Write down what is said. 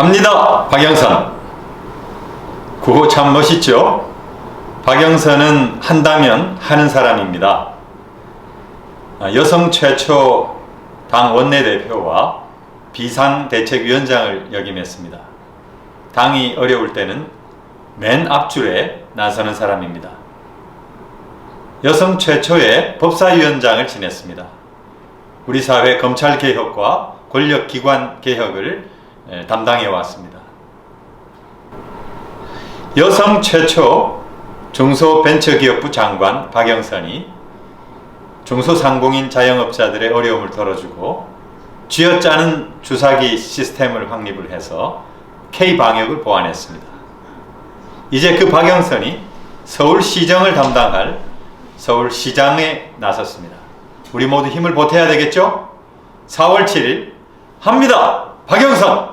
합니다. 박영선. 구호 참 멋있죠? 박영선은 한다면 하는 사람입니다. 아, 여성 최초 당 원내대표와 비상대책위원장을 역임했습니다. 당이 어려울 때는 맨 앞줄에 나서는 사람입니다. 여성 최초의 법사위원장을 지냈습니다. 우리 사회 검찰 개혁과 권력기관 개혁을 에, 담당해 왔습니다. 여성 최초 중소벤처기업부 장관 박영선이 중소상공인 자영업자들의 어려움을 덜어주고 쥐어짜는 주사기 시스템을 확립을 해서 K방역을 보완했습니다. 이제 그 박영선이 서울시정을 담당할 서울시장에 나섰습니다. 우리 모두 힘을 보태야 되겠죠? 4월 7일 합니다. 박영선